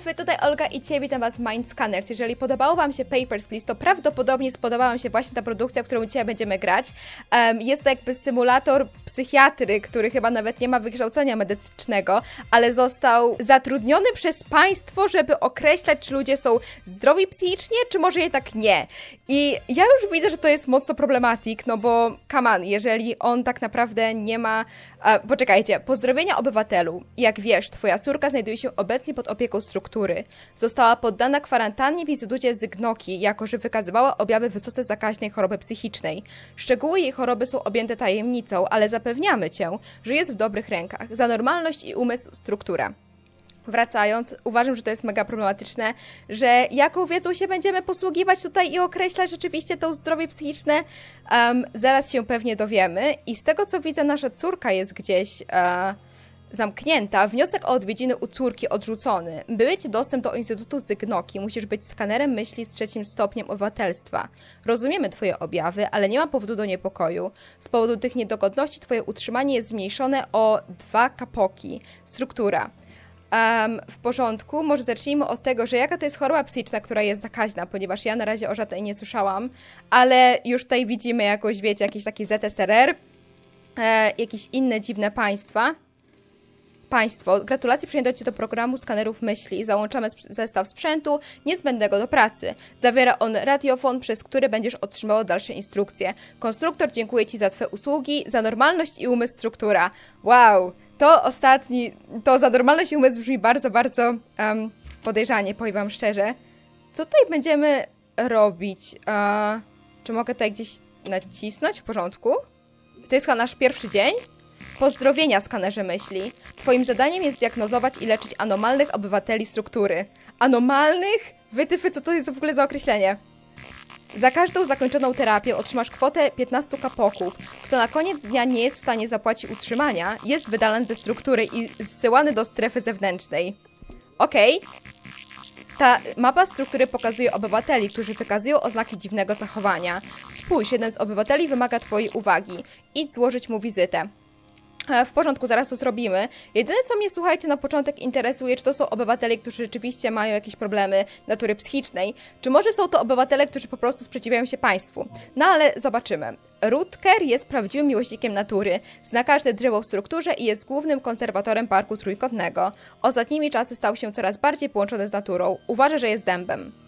tutaj Olga i Ciebie witam Was Mind Scanners. Jeżeli podobało Wam się Papers, Please, to prawdopodobnie spodobała Wam się właśnie ta produkcja, w którą dzisiaj będziemy grać. Em, jest to jakby symulator psychiatry, który chyba nawet nie ma wykształcenia medycznego, ale został zatrudniony przez państwo, żeby określać, czy ludzie są zdrowi psychicznie, czy może jednak nie. I ja już widzę, że to jest mocno problematik, no bo on, jeżeli on tak naprawdę nie ma... E, poczekajcie, pozdrowienia obywatelu. Jak wiesz, twoja córka znajduje się obecnie pod opieką struktury. Została poddana kwarantannie w Instytucie Zygnoki, jako że wykazywała objawy wysoce zakaźnej choroby psychicznej. Szczegóły jej choroby są objęte tajemnicą, ale zapewniamy cię, że jest w dobrych rękach. Za normalność i umysł struktura. Wracając, uważam, że to jest mega problematyczne, że jaką wiedzą się będziemy posługiwać tutaj i określać rzeczywiście to zdrowie psychiczne, em, zaraz się pewnie dowiemy. I z tego co widzę, nasza córka jest gdzieś e, zamknięta. Wniosek o odwiedziny u córki odrzucony. By dostęp do Instytutu Zygnoki, musisz być skanerem myśli z trzecim stopniem obywatelstwa. Rozumiemy Twoje objawy, ale nie ma powodu do niepokoju. Z powodu tych niedogodności Twoje utrzymanie jest zmniejszone o dwa kapoki. Struktura. Em, w porządku, może zacznijmy od tego, że jaka to jest choroba psychiczna, która jest zakaźna, ponieważ ja na razie o żadnej nie słyszałam, ale już tutaj widzimy jakoś, wiecie, jakiś taki ZSRR, e, jakieś inne dziwne państwa. Państwo, gratulacje przyjęto Cię do programu skanerów myśli. Załączamy sp- zestaw sprzętu niezbędnego do pracy. Zawiera on radiofon, przez który będziesz otrzymał dalsze instrukcje. Konstruktor dziękuję Ci za Twoje usługi, za normalność i umysł struktura. Wow, to ostatni, to za normalność i umysł brzmi bardzo, bardzo em, podejrzanie, powiem Wam szczerze. Co tutaj będziemy robić? E, czy mogę tutaj gdzieś nacisnąć? W porządku. To jest chyba nasz pierwszy dzień. Pozdrowienia, skanerze myśli. Twoim zadaniem jest diagnozować i leczyć anomalnych obywateli struktury. Anomalnych? Wytyfy, co to jest w ogóle za określenie? Za każdą zakończoną terapię otrzymasz kwotę 15 kapoków. Kto na koniec dnia nie jest w stanie zapłacić utrzymania, jest wydalany ze struktury i zsyłany do strefy zewnętrznej. Okej. Ta mapa struktury pokazuje obywateli, którzy wykazują oznaki dziwnego zachowania. Spójrz, jeden z obywateli wymaga Twojej uwagi. Idź złożyć mu wizytę. E, W porządku, zaraz to zrobimy. Jedyne, co mnie, słuchajcie, na początek interesuje, czy to są obywatele, którzy rzeczywiście mają jakieś problemy natury psychicznej, czy może są to obywatele, którzy po prostu sprzeciwiają się państwu. No ale zobaczymy. Rutger jest prawdziwym miłośnikiem natury, zna każde drzewo w strukturze i jest głównym konserwatorem parku trójkątnego. Ostatnimi czasy stał się coraz bardziej połączony z naturą. Uważa, że jest dębem.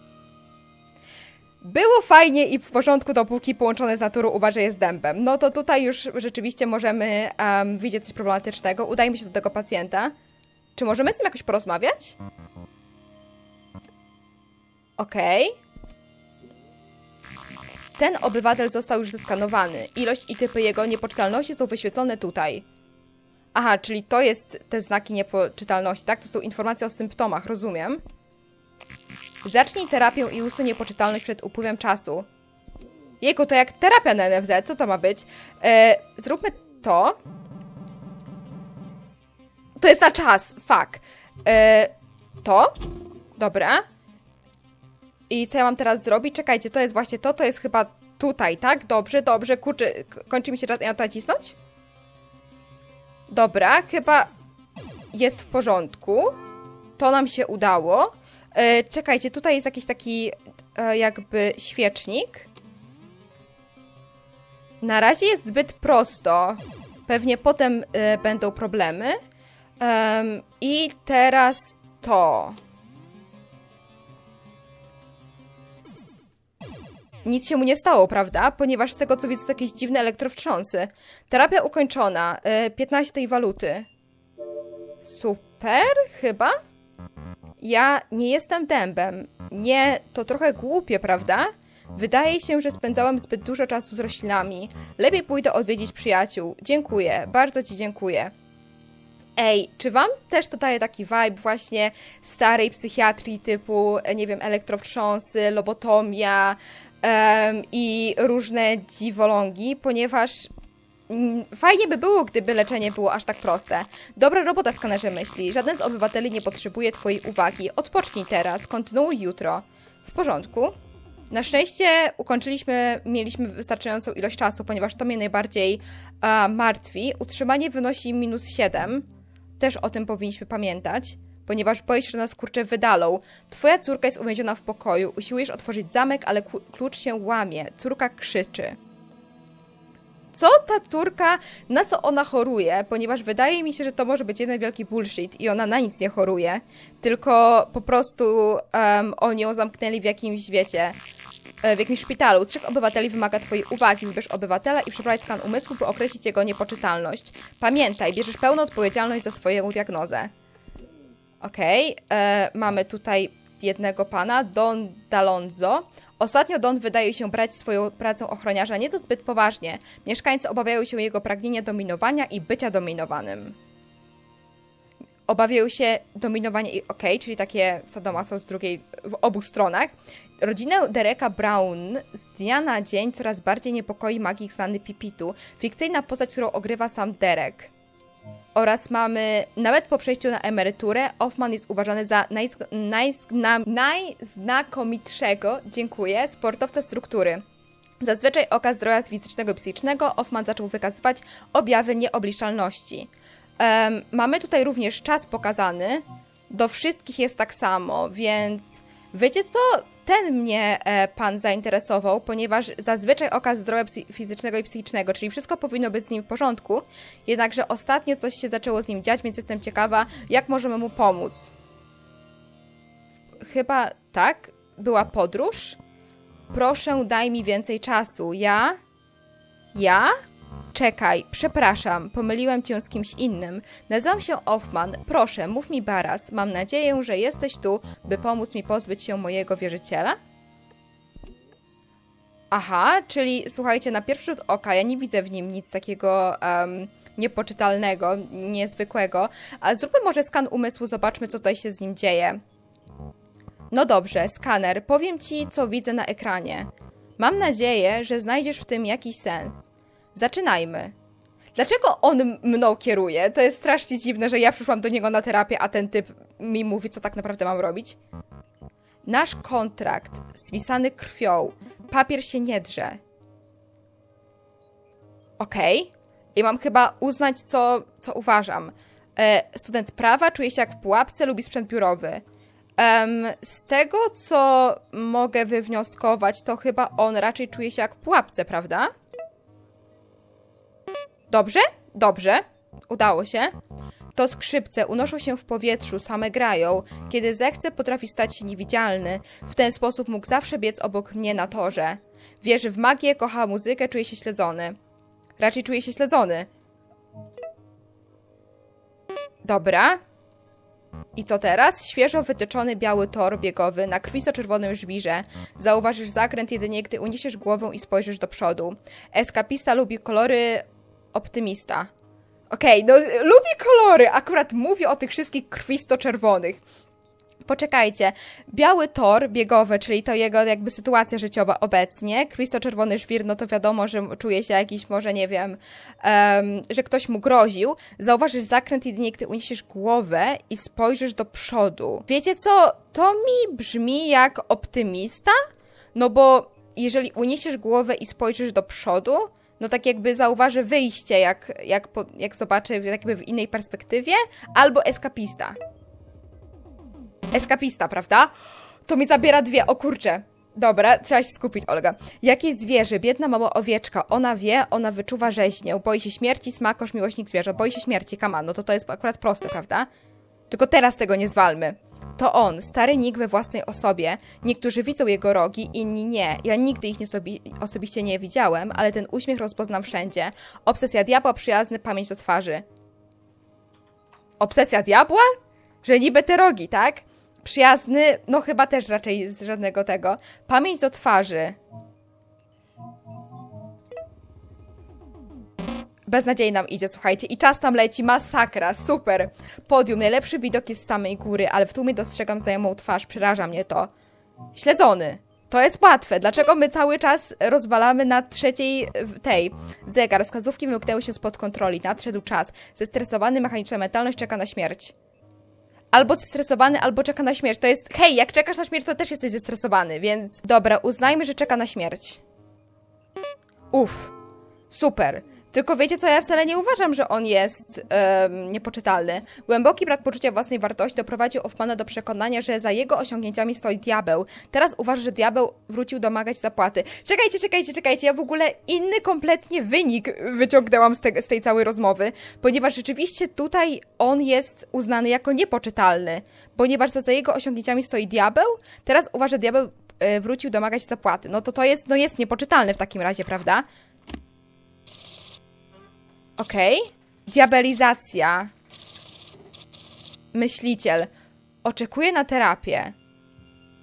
Było fajnie i w porządku, dopóki połączone z naturą uważa, jest dębem. No to tutaj już rzeczywiście możemy um, widzieć coś problematycznego. Udajmy się do tego pacjenta. Czy możemy z nim jakoś porozmawiać? Okej. Ten obywatel został już zeskanowany. Ilość i typy jego niepoczytalności są wyświetlone tutaj. Aha, czyli to jest te znaki niepoczytalności, tak? To są informacje o symptomach, rozumiem. Zacznij terapię i usuń niepoczytalność przed upływem czasu. Jejku, to jak terapia na NFZ, co to ma być? E, zróbmy to. To jest na czas, fuck. E, to? Dobra. I co ja mam teraz zrobić? Czekajcie, to jest właśnie to, to jest chyba tutaj, tak? Dobrze, dobrze, kurczę, kończy mi się czas, ja to nacisnąć? Dobra, chyba jest w porządku. To nam się udało. E, czekajcie, tutaj jest jakiś taki e, jakby świecznik. Na razie jest zbyt prosto. Pewnie potem e, będą problemy. Em, I teraz to. Nic się mu nie stało, prawda? Ponieważ z tego co widzę, to jakieś dziwne elektrowstrząsy. Terapia ukończona. E, 15 tej waluty. Super, chyba? Ja nie jestem dębem. Nie, to trochę głupie, prawda? Wydaje się, że spędzałam zbyt dużo czasu z roślinami. Lepiej pójdę odwiedzić przyjaciół. Dziękuję, bardzo ci dziękuję. Ej, czy wam też to daje taki vibe właśnie starej psychiatrii typu, nie wiem, elektrowstrząsy, lobotomia em, i różne dziwolągi, ponieważ Fajnie by było, gdyby leczenie było aż tak proste. Dobra robota, skanerze myśli. Żaden z obywateli nie potrzebuje Twojej uwagi. Odpocznij teraz, kontynuuj jutro. W porządku. Na szczęście ukończyliśmy, mieliśmy wystarczającą ilość czasu, ponieważ to mnie najbardziej martwi. Utrzymanie wynosi minus 7. Też o tym powinniśmy pamiętać. ponieważ boisz się, że nas kurcze wydalą. Twoja córka jest uwięziona w pokoju. Usiłujesz otworzyć zamek, ale klucz się łamie. Córka krzyczy. Co ta córka, na co ona choruje? Ponieważ wydaje mi się, że to może być jeden wielki bullshit i ona na nic nie choruje, tylko po prostu em, oni ją zamknęli w jakimś, wiecie, e, w jakimś szpitalu. Trzech obywateli wymaga Twojej uwagi. Wybierz obywatela i przeprowadź skan umysłu, by określić jego niepoczytalność. Pamiętaj, bierzesz pełną odpowiedzialność za swoją diagnozę. Okej, e, mamy tutaj jednego pana, Don Dalonzo. Ostatnio Don wydaje się brać swoją pracę ochroniarza nieco zbyt poważnie. Mieszkańcy obawiają się jego pragnienia dominowania i bycia dominowanym. Obawiają się dominowania i okej, czyli takie sadomaso z drugiej, w obu stronach. Rodzinę Dereka Brown z dnia na dzień coraz bardziej niepokoi magik znany Pipitu, fikcyjna postać, którą ogrywa sam Derek. Oraz mamy, nawet po przejściu na emeryturę, Hoffman jest uważany za najzg- najznakomitszego, dziękuję, sportowca struktury. Zazwyczaj oka zdrowia fizycznego i psychicznego, Hoffman zaczął wykazywać objawy nieobliczalności. Em, mamy tutaj również czas pokazany. Do wszystkich jest tak samo, więc wiecie co? Ten mnie e, pan zainteresował, ponieważ zazwyczaj okaz zdrowia fizycznego i psychicznego, czyli wszystko powinno być z nim w porządku, jednakże ostatnio coś się zaczęło z nim dziać, więc jestem ciekawa, jak możemy mu pomóc. Chyba tak? Była podróż? Proszę, daj mi więcej czasu. Ja? Ja? Czekaj, przepraszam, pomyliłem cię z kimś innym. Nazywam się Hoffman. Proszę, mów mi Baras. Mam nadzieję, że jesteś tu, by pomóc mi pozbyć się mojego wierzyciela? Aha, czyli słuchajcie, na pierwszy rzut oka ja nie widzę w nim nic takiego em, niepoczytalnego, niezwykłego. A zróbmy może skan umysłu, zobaczmy, co tutaj się z nim dzieje. No dobrze, skaner, powiem ci, co widzę na ekranie. Mam nadzieję, że znajdziesz w tym jakiś sens. Zaczynajmy. Dlaczego on mną kieruje? To jest strasznie dziwne, że ja przyszłam do niego na terapię, a ten typ mi mówi, co tak naprawdę mam robić. Nasz kontrakt, spisany krwią, papier się nie drze. Okej. I mam chyba uznać, co, co uważam. E, student prawa czuje się jak w pułapce, lubi sprzęt biurowy. Em, z tego, co mogę wywnioskować, to chyba on raczej czuje się jak w pułapce, prawda? Dobrze? Dobrze. Udało się. To skrzypce unoszą się w powietrzu, same grają. Kiedy zechce, potrafi stać się niewidzialny. W ten sposób mógł zawsze biec obok mnie na torze. Wierzy w magię, kocha muzykę, czuje się śledzony. Raczej czuje się śledzony. Dobra. I co teraz? Świeżo wytyczony biały tor biegowy na krwisto-czerwonym żwirze. Zauważysz zakręt jedynie, gdy uniesiesz głowę i spojrzysz do przodu. Eskapista lubi kolory optymista. Okej, no lubi kolory, akurat mówię o tych wszystkich krwisto-czerwonych. Poczekajcie, biały tor biegowy, czyli to jego jakby sytuacja życiowa obecnie, krwisto-czerwony żwir, no to wiadomo, że czuje się jakiś, może nie wiem, em, że ktoś mu groził. Zauważysz zakręt jedynie, gdy uniesiesz głowę i spojrzysz do przodu. Wiecie co, to mi brzmi jak optymista, no bo jeżeli uniesiesz głowę i spojrzysz do przodu, no tak jakby zauważy wyjście, jak, jak, po, jak zobaczy w- jakby w innej perspektywie, albo eskapista. Eskapista, prawda? To mi zabiera dwie, o kurczę. Dobra, trzeba się skupić, Olga. Jakieś zwierzę, biedna mała owieczka, ona wie, ona wyczuwa rzeźnię, boi się śmierci, smakosz, miłośnik zwierząt, boi się śmierci, kama, no to to jest akurat proste, prawda? Tylko teraz tego nie zwalmy. To on, stary Nick we własnej osobie. Niektórzy widzą jego rogi, inni nie. Ja nigdy ich nie sobi- osobiście nie widziałem, ale ten uśmiech rozpoznam wszędzie. Obsesja diabła, przyjazny, pamięć do twarzy. Obsesja diabła? Że niby te rogi, tak? Przyjazny, no chyba też raczej z żadnego tego. Pamięć do twarzy. Beznadziei nam idzie, słuchajcie. I czas tam leci, masakra, super. Podium, najlepszy widok jest z samej góry, ale w tłumie dostrzegam znajomą twarz, przeraża mnie to. Śledzony. To jest łatwe. Dlaczego my cały czas rozwalamy na trzeciej tej? Zegar, wskazówki wymknęły się spod kontroli. Nadszedł czas. Zestresowany, mechaniczna mentalność czeka na śmierć. Albo zestresowany, albo czeka na śmierć. To jest, hej, jak czekasz na śmierć, to też jesteś zestresowany, więc... Dobra, uznajmy, że czeka na śmierć. Uff. Super. Tylko wiecie co, ja wcale nie uważam, że on jest em, niepoczytalny. Głęboki brak poczucia własnej wartości doprowadził Hoffmana do przekonania, że za jego osiągnięciami stoi diabeł. Teraz uważa, że diabeł wrócił domagać zapłaty. Czekajcie, czekajcie, czekajcie, ja w ogóle inny kompletnie wynik wyciągnęłam z, te, z tej całej rozmowy, ponieważ rzeczywiście tutaj on jest uznany jako niepoczytalny, ponieważ za, jego osiągnięciami stoi diabeł, teraz uważa, że diabeł e, wrócił domagać zapłaty. No to to jest, no jest niepoczytalny w takim razie, prawda? Okej. Diabelizacja. Myśliciel. Oczekuje na terapię.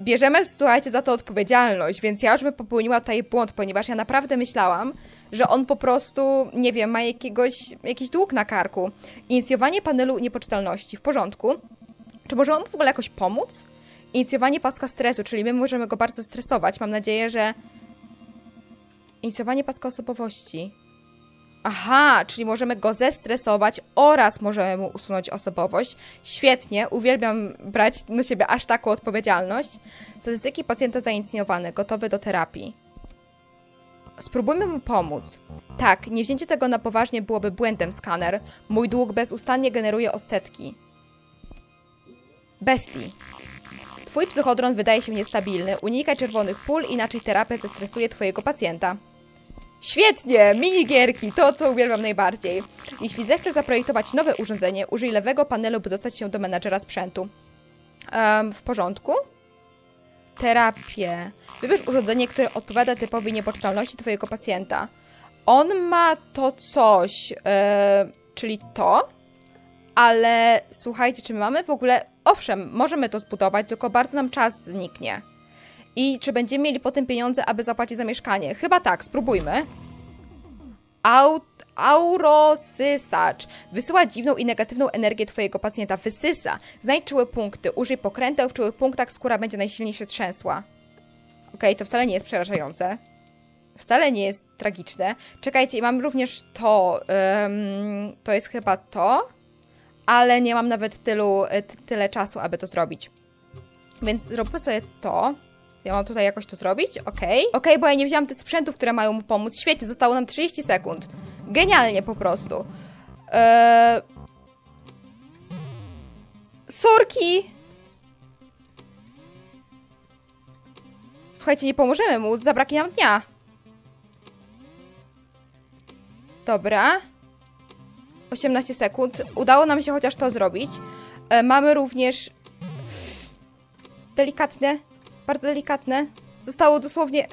Bierzemy, słuchajcie, za to odpowiedzialność, więc ja już bym popełniła tutaj błąd, ponieważ ja naprawdę myślałam, że on po prostu, nie wiem, ma jakiegoś, jakiś dług na karku. Inicjowanie panelu niepoczytalności. W porządku. Czy może on w ogóle jakoś pomóc? Inicjowanie paska stresu, czyli my możemy go bardzo stresować. Mam nadzieję, że... Inicjowanie paska osobowości. Aha, czyli możemy go zestresować oraz możemy mu usunąć osobowość. Świetnie, uwielbiam brać na siebie aż taką odpowiedzialność. Statystyki pacjenta zainicjowane, gotowy do terapii. Spróbujmy mu pomóc. Tak, nie wzięcie tego na poważnie byłoby błędem, skaner. Mój dług bezustannie generuje odsetki. Bestii. Twój psychodron wydaje się niestabilny. Unikaj czerwonych pól, inaczej terapia zestresuje twojego pacjenta. Świetnie! Minigierki, to co uwielbiam najbardziej. Jeśli zechcesz zaprojektować nowe urządzenie, użyj lewego panelu, by dostać się do menadżera sprzętu. Em, w porządku? Terapię. Wybierz urządzenie, które odpowiada typowi niepoczytalności twojego pacjenta. On ma to coś, e, czyli to, ale słuchajcie, czy my mamy w ogóle... Owszem, możemy to zbudować, tylko bardzo nam czas zniknie. I czy będziemy mieli potem pieniądze, aby zapłacić za mieszkanie? Chyba tak, spróbujmy. Aut aurosysacz. Wysyła dziwną i negatywną energię twojego pacjenta. Wysysa. Znajdź czułe punkty. Użyj pokręteł. W czułych punktach skóra będzie najsilniejsze trzęsła. Okej, to wcale nie jest przerażające. Wcale nie jest tragiczne. Czekajcie, i mam również to. ym, to jest chyba to. Ale nie mam nawet tylu, ty, tyle czasu, aby to zrobić. Więc zróbmy sobie to. Ja mam tutaj jakoś to zrobić? Okej. Okej, bo ja nie wzięłam tych sprzętów, które mają mu pomóc. Świetnie, zostało nam 30 sekund. Genialnie po prostu. Eee... Sorki! Słuchajcie, nie pomożemy mu, zabraknie nam dnia. Dobra. 18 sekund. Udało nam się chociaż to zrobić. E, mamy również delikatne, bardzo delikatne. Zostało dosłownie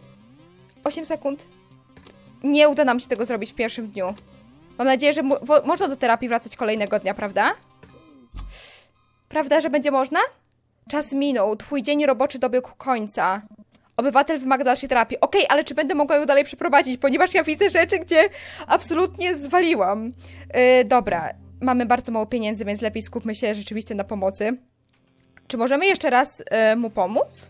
8 sekund. Nie uda nam się tego zrobić w pierwszym dniu. Mam nadzieję, że mo można do terapii wracać kolejnego dnia, prawda? Prawda, że będzie można? Czas minął, twój dzień roboczy dobiegł końca. Obywatel wymaga dalszej terapii. Okej, ale czy będę mogła ją dalej przeprowadzić, ponieważ ja widzę rzeczy, gdzie absolutnie zwaliłam. Yy, dobra, mamy bardzo mało pieniędzy, więc lepiej skupmy się rzeczywiście na pomocy. Czy możemy jeszcze raz e, mu pomóc?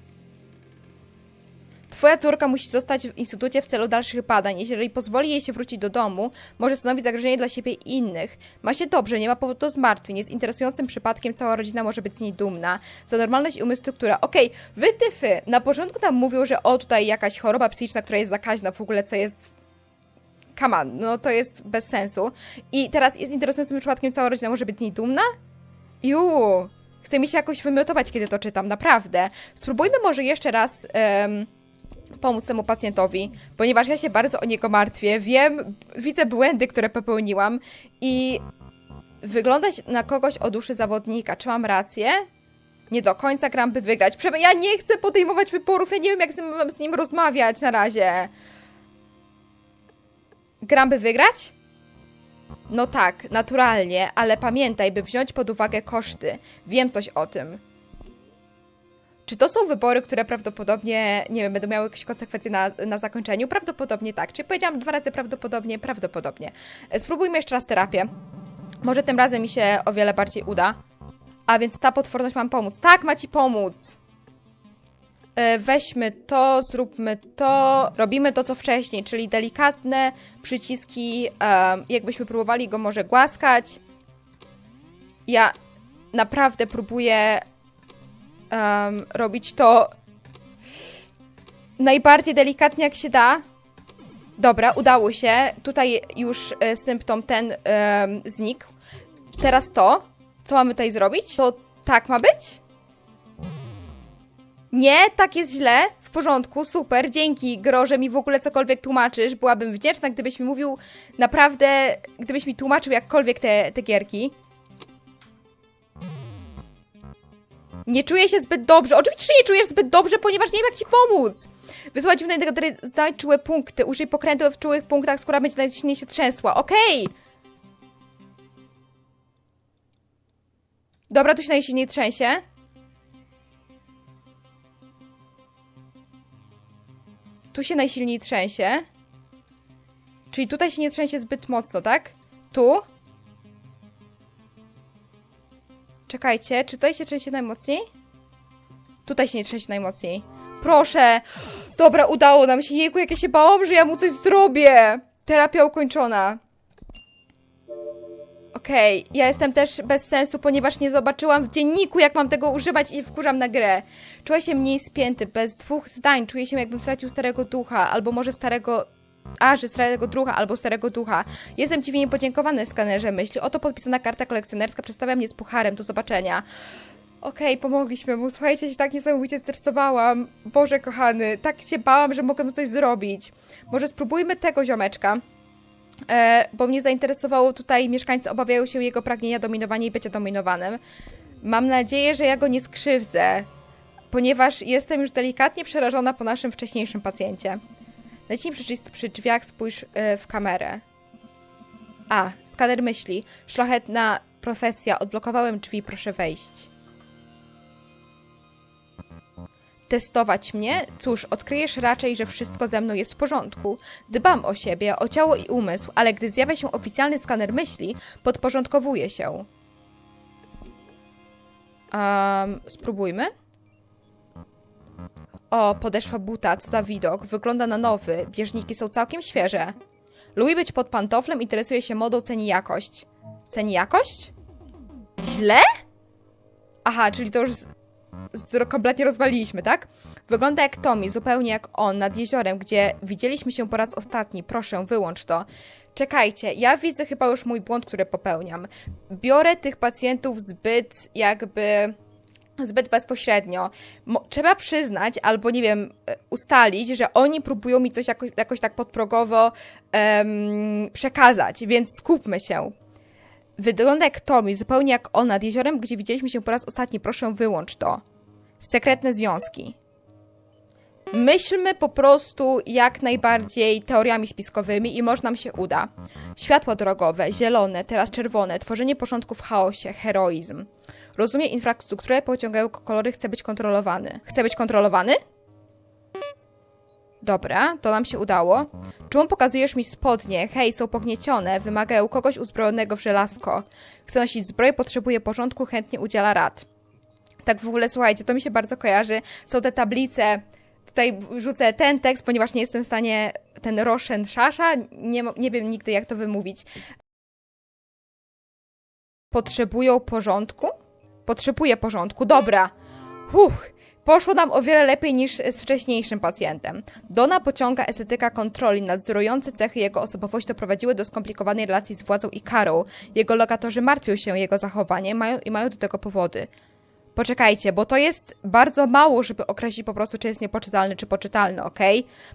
Twoja córka musi zostać w instytucie w celu dalszych badań. Jeżeli pozwoli jej się wrócić do domu, może stanowić zagrożenie dla siebie i innych. Ma się dobrze, nie ma powodu do zmartwień. Jest interesującym przypadkiem, cała rodzina może być z niej dumna. Za normalność i umysł struktura. Okej, wytyfy! Na początku tam mówią, że o, tutaj jakaś choroba psychiczna, która jest zakaźna w ogóle, co jest come on, no to jest bez sensu. I teraz jest interesującym przypadkiem, cała rodzina może być z niej dumna? Juu, chce mi się jakoś wymiotować, kiedy to czytam, naprawdę. Spróbujmy może jeszcze raz em, pomóc temu pacjentowi, ponieważ ja się bardzo o niego martwię. Wiem, widzę błędy, które popełniłam i wyglądać na kogoś o duszy zawodnika. Czy mam rację? Nie do końca gram, by wygrać. Prze- Ja nie chcę podejmować wyborów, ja nie wiem, jak z nim, mam z nim rozmawiać na razie. Gram, by wygrać? No tak, naturalnie, ale pamiętaj, by wziąć pod uwagę koszty. Wiem coś o tym. Czy to są wybory, które prawdopodobnie, nie wiem, będą miały jakieś konsekwencje na, na zakończeniu? Prawdopodobnie tak. Czy powiedziałam dwa razy prawdopodobnie? Prawdopodobnie. E, Spróbujmy jeszcze raz terapię. Może tym razem mi się o wiele bardziej uda. A więc ta potworność mam pomóc. Tak, ma ci pomóc! E, Weźmy to, zróbmy to, robimy to co wcześniej, czyli delikatne przyciski, em, jakbyśmy próbowali go może głaskać. Ja naprawdę próbuję em, robić to najbardziej delikatnie jak się da. Dobra, udało się. Tutaj już e, symptom ten em, znikł. Teraz to. Co mamy tutaj zrobić? To tak ma być? Nie, tak jest źle. W porządku, super. Dzięki, Gro, że mi w ogóle cokolwiek tłumaczysz. Byłabym wdzięczna, gdybyś mi mówił naprawdę, gdybyś mi tłumaczył jakkolwiek te, te gierki. Nie czuję się zbyt dobrze. Oczywiście, że nie czujesz zbyt dobrze, ponieważ nie wiem, jak ci pomóc. Wysłać dziwne indykatory, znajdź czułe punkty. Użyj pokrętła w czułych punktach, skóra będzie najsilniej się trzęsła. Okej! Dobra, tu się najsilniej trzęsie. Tu się najsilniej trzęsie. Czyli tutaj się nie trzęsie zbyt mocno, tak? Tu? Czekajcie, czy tutaj się trzęsie najmocniej? Tutaj się nie trzęsie najmocniej. Proszę! Dobra, udało nam się. Jejku, jak ja się bałam, że ja mu coś zrobię. Terapia ukończona. Okej, ja jestem też bez sensu, ponieważ nie zobaczyłam w dzienniku, jak mam tego używać i wkurzam na grę. Czuję się mniej spięty, bez dwóch zdań. Czuję się, jakbym stracił starego ducha, albo może starego... A, że starego ducha, albo starego ducha. Jestem dziwnie podziękowany skanerze myśli. Oto podpisana karta kolekcjonerska przedstawia mnie z pucharem. Do zobaczenia. Okej, pomogliśmy mu. Słuchajcie, się tak niesamowicie stresowałam. Boże kochany, tak się bałam, że mogę mu coś zrobić. Może spróbujmy tego ziomeczka. E, bo mnie zainteresowało tutaj, mieszkańcy obawiają się jego pragnienia dominowania i bycia dominowanym. Mam nadzieję, że ja go nie skrzywdzę, ponieważ jestem już delikatnie przerażona po naszym wcześniejszym pacjencie. Naciśnij przycisk przy drzwiach, spójrz e, w kamerę. A, skaner myśli. Szlachetna profesja, odblokowałem drzwi, proszę wejść. Testować mnie? Cóż, odkryjesz raczej, że wszystko ze mną jest w porządku. Dbam o siebie, o ciało i umysł, ale gdy zjawia się oficjalny skaner myśli, podporządkowuję się. Um, spróbujmy. O, podeszwa buta, co za widok. Wygląda na nowy. Bieżniki są całkiem świeże. Lubi być pod pantoflem, interesuje się modą, ceni jakość. Ceni jakość? Źle? Aha, czyli to już z, z, kompletnie rozwaliliśmy, tak? Wygląda jak Tommy, zupełnie jak on, nad jeziorem, gdzie widzieliśmy się po raz ostatni. Proszę, wyłącz to. Czekajcie, ja widzę chyba już mój błąd, który popełniam. Biorę tych pacjentów zbyt jakby zbyt bezpośrednio. Mo trzeba przyznać, albo nie wiem, e, ustalić, że oni próbują mi coś jakoś, jakoś tak podprogowo em, przekazać, więc skupmy się. Wygląda jak Tommy, zupełnie jak on nad jeziorem, gdzie widzieliśmy się po raz ostatni. Proszę, wyłącz to. Sekretne związki. Myślmy po prostu jak najbardziej teoriami spiskowymi i może nam się uda. Światło drogowe, zielone, teraz czerwone, tworzenie porządku w chaosie, heroizm. Rozumie infrastrukturę, pociągają kolory, chce być kontrolowany. Chce być kontrolowany? Dobra, to nam się udało. Czemu pokazujesz mi spodnie? Hej, są pogniecione, wymagają kogoś uzbrojonego w żelazko. Chce nosić zbroję, potrzebuje porządku, chętnie udziela rad. Tak w ogóle, słuchajcie, to mi się bardzo kojarzy. Są te tablice, tutaj rzucę ten tekst, ponieważ nie jestem w stanie, ten Roshen Shasha, nie, nie wiem nigdy jak to wymówić. Potrzebują porządku? Potrzebuję porządku, dobra. Huch, poszło nam o wiele lepiej niż z wcześniejszym pacjentem. Dona pociąga estetyka kontroli, nadzorujące cechy jego osobowości doprowadziły do skomplikowanej relacji z władzą i karą. Jego lokatorzy martwią się jego zachowaniem mają, i mają do tego powody. Poczekajcie, bo to jest bardzo mało, żeby określić po prostu, czy jest niepoczytalny, czy poczytalny, ok?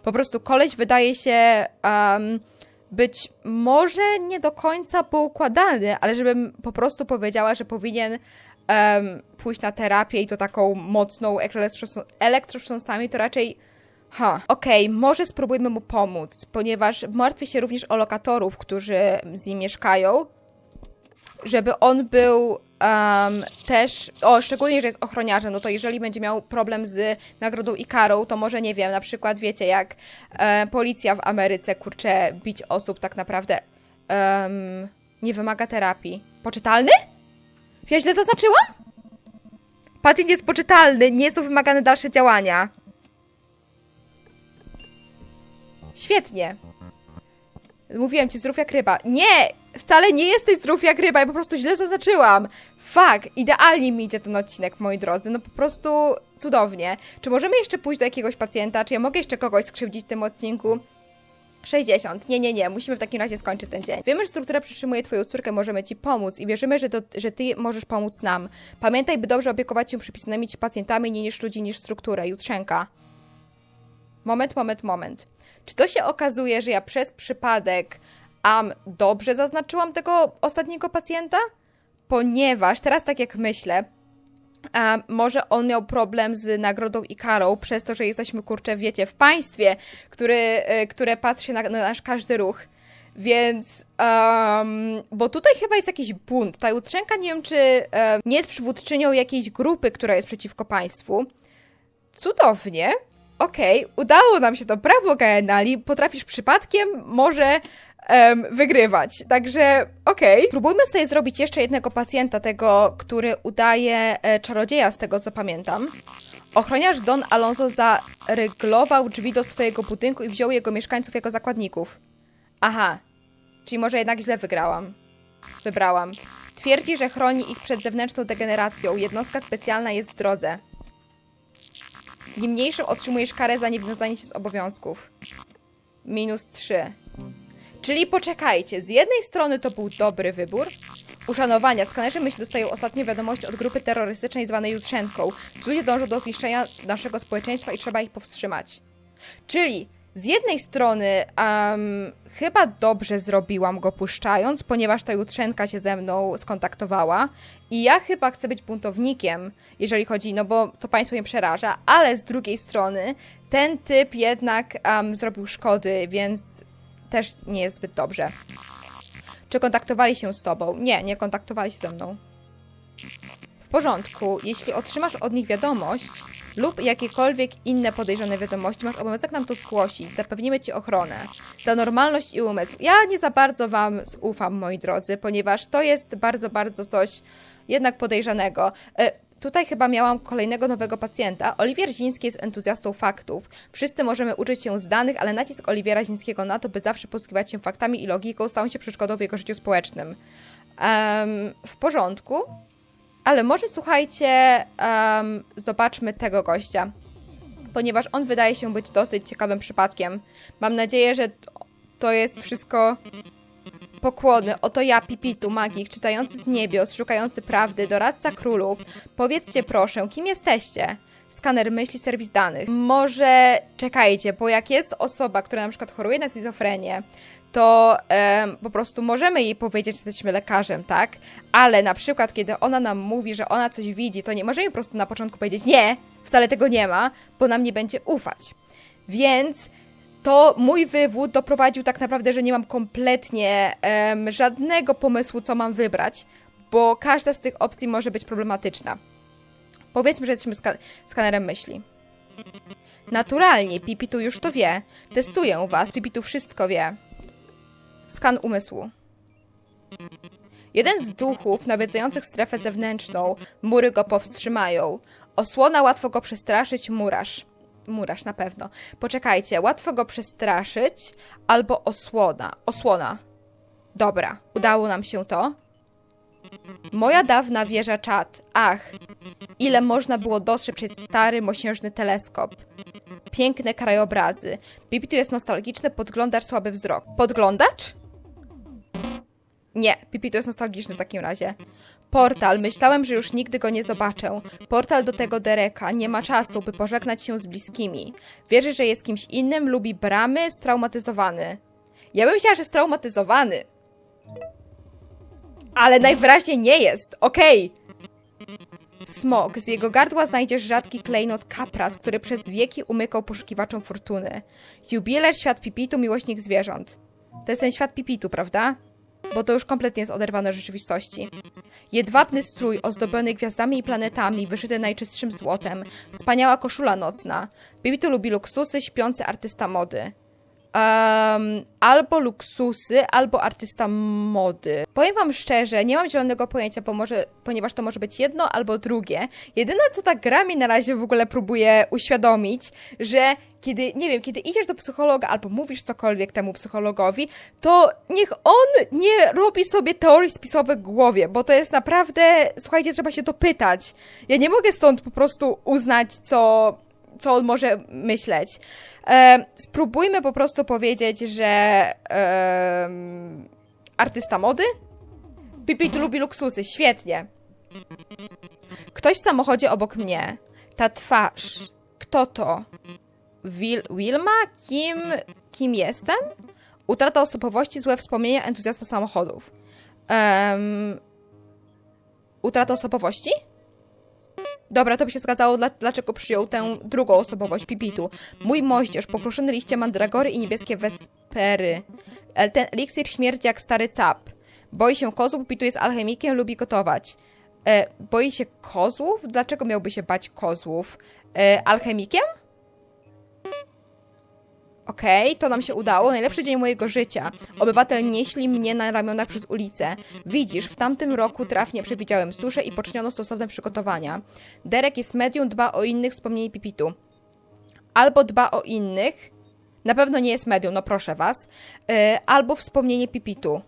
Po prostu koleś wydaje się um, być może nie do końca poukładany, ale żebym po prostu powiedziała, że powinien um, pójść na terapię i to taką mocną elektrowstrząsami, to raczej Ha, okej, okay, może spróbujmy mu pomóc, ponieważ martwię się również o lokatorów, którzy z nim mieszkają, żeby on był um, też, o, szczególnie, że jest ochroniarzem, no to jeżeli będzie miał problem z nagrodą i karą, to może, nie wiem, na przykład, wiecie, jak e, policja w Ameryce, kurczę, bić osób tak naprawdę um, nie wymaga terapii. Poczytalny? Ja źle zaznaczyłam? Pacjent jest poczytalny, nie są wymagane dalsze działania. Świetnie. Mówiłem ci, zdrów jak ryba. Nie! Wcale nie jesteś zdrów jak ryba, ja po prostu źle zaznaczyłam. Fuck, idealnie mi idzie ten odcinek, moi drodzy. No po prostu cudownie. Czy możemy jeszcze pójść do jakiegoś pacjenta? Czy ja mogę jeszcze kogoś skrzywdzić w tym odcinku? 60. Nie, nie, nie. Musimy w takim razie skończyć ten dzień. Wiemy, że struktura przytrzymuje twoją córkę, możemy ci pomóc i wierzymy, że, to, że ty możesz pomóc nam. Pamiętaj, by dobrze opiekować się przypisanymi ci pacjentami, nie niż ludzi, niż strukturę. Jutrzenka. Moment, moment, moment. Czy to się okazuje, że ja przez przypadek am dobrze zaznaczyłam tego ostatniego pacjenta? Ponieważ teraz tak jak myślę, a może on miał problem z nagrodą i karą przez to, że jesteśmy, kurczę, wiecie, w państwie, który, y, które patrzy na, na nasz każdy ruch. Więc, um, bo tutaj chyba jest jakiś bunt. Ta jutrzenka, nie wiem, czy um, nie jest przywódczynią jakiejś grupy, która jest przeciwko państwu. Cudownie. Okej, udało nam się to. Brawo, Gaenali. Potrafisz przypadkiem może em, wygrywać. Także okej. Próbujmy sobie zrobić jeszcze jednego pacjenta, tego, który udaje e, czarodzieja, z tego co pamiętam. Ochroniarz Don Alonso zaryglował drzwi do swojego budynku i wziął jego mieszkańców jako zakładników. Aha, czyli może jednak źle wygrałam. Wybrałam. Twierdzi, że chroni ich przed zewnętrzną degeneracją. Jednostka specjalna jest w drodze. Niemniejszym otrzymujesz karę za niewywiązanie się z obowiązków. Minus 3. Czyli poczekajcie, z jednej strony to był dobry wybór. Uszanowania. Skanerzy myśl dostają ostatnie wiadomości od grupy terrorystycznej zwanej Jutrzenką. Ludzie dążą do zniszczenia naszego społeczeństwa i trzeba ich powstrzymać. Czyli z jednej strony um, chyba dobrze zrobiłam go puszczając, ponieważ ta Jutrzenka się ze mną skontaktowała i ja chyba chcę być buntownikiem, jeżeli chodzi, no bo to państwo mnie przeraża, ale z drugiej strony ten typ jednak um, zrobił szkody, więc też nie jest zbyt dobrze. Czy kontaktowali się z tobą? Nie, nie kontaktowali się ze mną. Porządku, jeśli otrzymasz od nich wiadomość lub jakiekolwiek inne podejrzane wiadomości, masz obowiązek nam to zgłosić. Zapewnimy ci ochronę. Za normalność i umysł. Ja nie za bardzo wam ufam, moi drodzy, ponieważ to jest bardzo, bardzo coś jednak podejrzanego. E, Tutaj chyba miałam kolejnego nowego pacjenta. Oliwier Ziński jest entuzjastą faktów. Wszyscy możemy uczyć się z danych, ale nacisk Oliwiera Zińskiego na to, by zawsze posługiwać się faktami i logiką, stał się przeszkodą w jego życiu społecznym. Em, w porządku. Ale może słuchajcie, em, zobaczmy tego gościa. Ponieważ on wydaje się być dosyć ciekawym przypadkiem. Mam nadzieję, że to jest wszystko pokłony. Oto ja, Pipitu, magik, czytający z niebios, szukający prawdy, doradca królu. Powiedzcie proszę, kim jesteście? Skaner myśli, serwis danych. Może czekajcie, bo jak jest osoba, która na przykład choruje na schizofrenię, to em, po prostu możemy jej powiedzieć, że jesteśmy lekarzem, tak? Ale na przykład, kiedy ona nam mówi, że ona coś widzi, to nie możemy po prostu na początku powiedzieć, nie, wcale tego nie ma, bo nam nie będzie ufać. Więc to mój wywód doprowadził tak naprawdę, że nie mam kompletnie em, żadnego pomysłu, co mam wybrać, bo każda z tych opcji może być problematyczna. Powiedzmy, że jesteśmy ska- skanerem myśli. Naturalnie, Pipitu już to wie. Testuję was, Pipitu wszystko wie. Skan umysłu. Jeden z duchów nawiedzających strefę zewnętrzną, mury go powstrzymają. Osłona łatwo go przestraszyć, murarz. Murarz na pewno. Poczekajcie, łatwo go przestraszyć albo osłona. Osłona. Dobra, udało nam się to. Moja dawna wieża czat. Ach, ile można było dostrzec przez stary, mosiężny teleskop. Piękne krajobrazy. Pipitu jest nostalgiczny, podglądacz słaby wzrok. Podglądacz? Nie, Pipitu jest nostalgiczny w takim razie. Portal. Myślałem, że już nigdy go nie zobaczę. Portal do tego Dereka. Nie ma czasu, by pożegnać się z bliskimi. Wierzy, że jest kimś innym, lubi bramy, straumatyzowany. Ja bym myślała, że straumatyzowany. Ale najwyraźniej nie jest. Okej. Smog. Z jego gardła znajdziesz rzadki klejnot kapras, który przez wieki umykał poszukiwaczom fortuny. Jubiler, świat Pipitu, miłośnik zwierząt. To jest ten świat Pipitu, prawda? Bo to już kompletnie jest oderwane od rzeczywistości. Jedwabny strój ozdobiony gwiazdami i planetami, wyszyty najczystszym złotem. Wspaniała koszula nocna. Pipitu lubi luksusy, śpiący artysta mody. Em, albo luksusy, albo artysta mody. Powiem wam szczerze, nie mam zielonego pojęcia, bo może, ponieważ to może być jedno albo drugie. Jedyne, co ta gra mi na razie w ogóle próbuje uświadomić, że kiedy, nie wiem, kiedy idziesz do psychologa albo mówisz cokolwiek temu psychologowi, to niech on nie robi sobie teorii spisowych w głowie, bo to jest naprawdę, słuchajcie, trzeba się dopytać. Ja nie mogę stąd po prostu uznać, co co on może myśleć. E, spróbujmy po prostu powiedzieć, że em, artysta mody? Pipi tu lubi luksusy, świetnie. Ktoś w samochodzie obok mnie. Ta twarz. Kto to? Wil Wilma? Kim, kim jestem? Utrata osobowości, złe wspomnienia, entuzjasta samochodów. Em, utrata osobowości? Dobra, to by się zgadzało, dla, dlaczego przyjął tę drugą osobowość, Pipitu. Mój moździerz, pokruszone liście mandragory i niebieskie wespery. Ten eliksir śmierci jak stary cap. Boi się kozłów, Pipitu jest alchemikiem, lubi gotować. E, boi się kozłów? Dlaczego miałby się bać kozłów? E, alchemikiem? Okej, to nam się udało. Najlepszy dzień mojego życia. Obywatel nieśli mnie na ramionach przez ulicę. Widzisz, w tamtym roku trafnie przewidziałem suszę i poczyniono stosowne przygotowania. Derek jest medium, dba o innych, wspomnienie Pipitu. Albo dba o innych, na pewno nie jest medium, no proszę was, yy, albo wspomnienie Pipitu.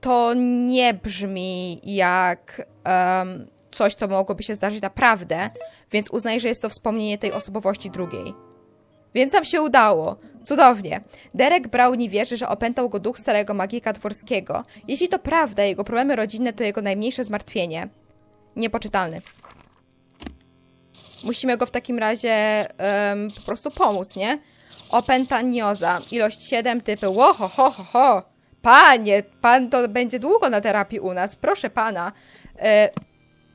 To nie brzmi jak em, coś, co mogłoby się zdarzyć naprawdę, więc uznaj, że jest to wspomnienie tej osobowości drugiej. Więc nam się udało. Cudownie. Derek Brownie wierzy, że opętał go duch starego magika dworskiego. Jeśli to prawda, jego problemy rodzinne to jego najmniejsze zmartwienie. Niepoczytalny. Musimy go w takim razie em, po prostu pomóc, nie? Opętanioza. Ilość 7, typy ło, ho, ho, ho, ho. Panie, pan to będzie długo na terapii u nas. Proszę pana. E,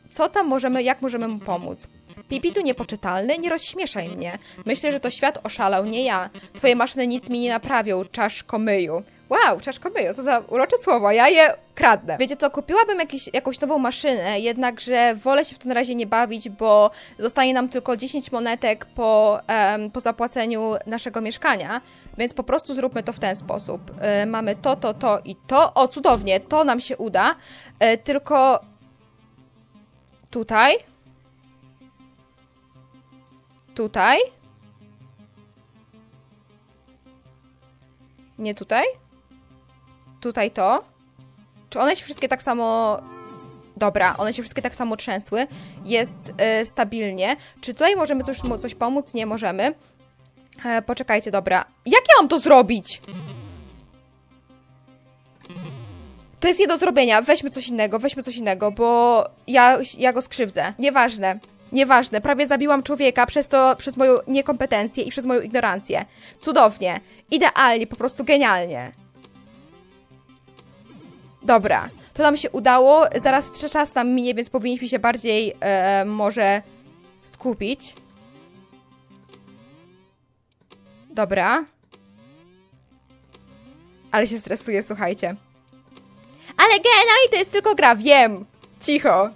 co tam możemy, jak możemy mu pomóc? Pipitu niepoczytalny, nie rozśmieszaj mnie. Myślę, że to świat oszalał, nie ja. Twoje maszyny nic mi nie naprawią, czaszkomyju. Wow, czaszkomyju, co za urocze słowo, ja je kradnę. Wiecie co, kupiłabym jakiś, jakąś nową maszynę, jednakże wolę się w tym razie nie bawić, bo zostanie nam tylko 10 monetek po, po zapłaceniu naszego mieszkania, więc po prostu zróbmy to w ten sposób. E, mamy to, to, to i to. O, cudownie, to nam się uda, e, tylko tutaj Tutaj? Nie tutaj? Tutaj to? Czy one się wszystkie tak samo... Dobra, one się wszystkie tak samo trzęsły. Jest e, stabilnie. Czy tutaj możemy coś, coś pomóc? Nie możemy. E, poczekajcie, dobra. Jak ja mam to zrobić? To jest nie do zrobienia. Weźmy coś innego, weźmy coś innego, bo ja, ja go skrzywdzę. Nieważne. Nieważne, prawie zabiłam człowieka przez to, przez moją niekompetencję i przez moją ignorancję. Cudownie. Idealnie, po prostu genialnie. Dobra, to nam się udało. Zaraz czas nam minie, więc powinniśmy się bardziej e, może skupić. Dobra. Ale się stresuję, słuchajcie. Ale generalnie to jest tylko gra, wiem. Cicho.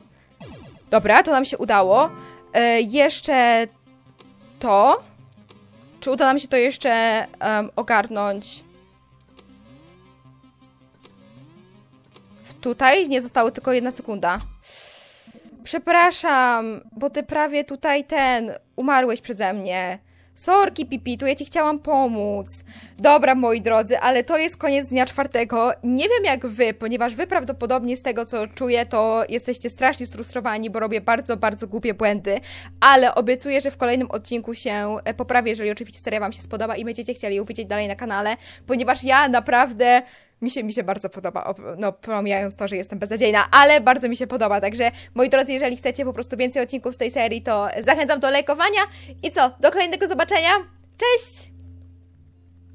Dobra, to nam się udało. E, jeszcze to. Czy uda nam się to jeszcze em, ogarnąć? Tutaj nie zostało tylko jedna sekunda. Przepraszam, bo ty prawie tutaj ten umarłeś przeze mnie. Sorki, Pipitu, ja ci chciałam pomóc. Dobra, moi drodzy, ale to jest koniec dnia czwartego. Nie wiem jak wy, ponieważ wy prawdopodobnie z tego, co czuję, to jesteście strasznie sfrustrowani, bo robię bardzo, bardzo głupie błędy, ale obiecuję, że w kolejnym odcinku się e, poprawię, jeżeli oczywiście seria wam się spodoba i będziecie chcieli ją widzieć dalej na kanale, ponieważ ja naprawdę mi się, mi się bardzo podoba, no pomijając to, że jestem beznadziejna, ale bardzo mi się podoba, także moi drodzy, jeżeli chcecie po prostu więcej odcinków z tej serii, to zachęcam do lajkowania. I co, do kolejnego zobaczenia, cześć!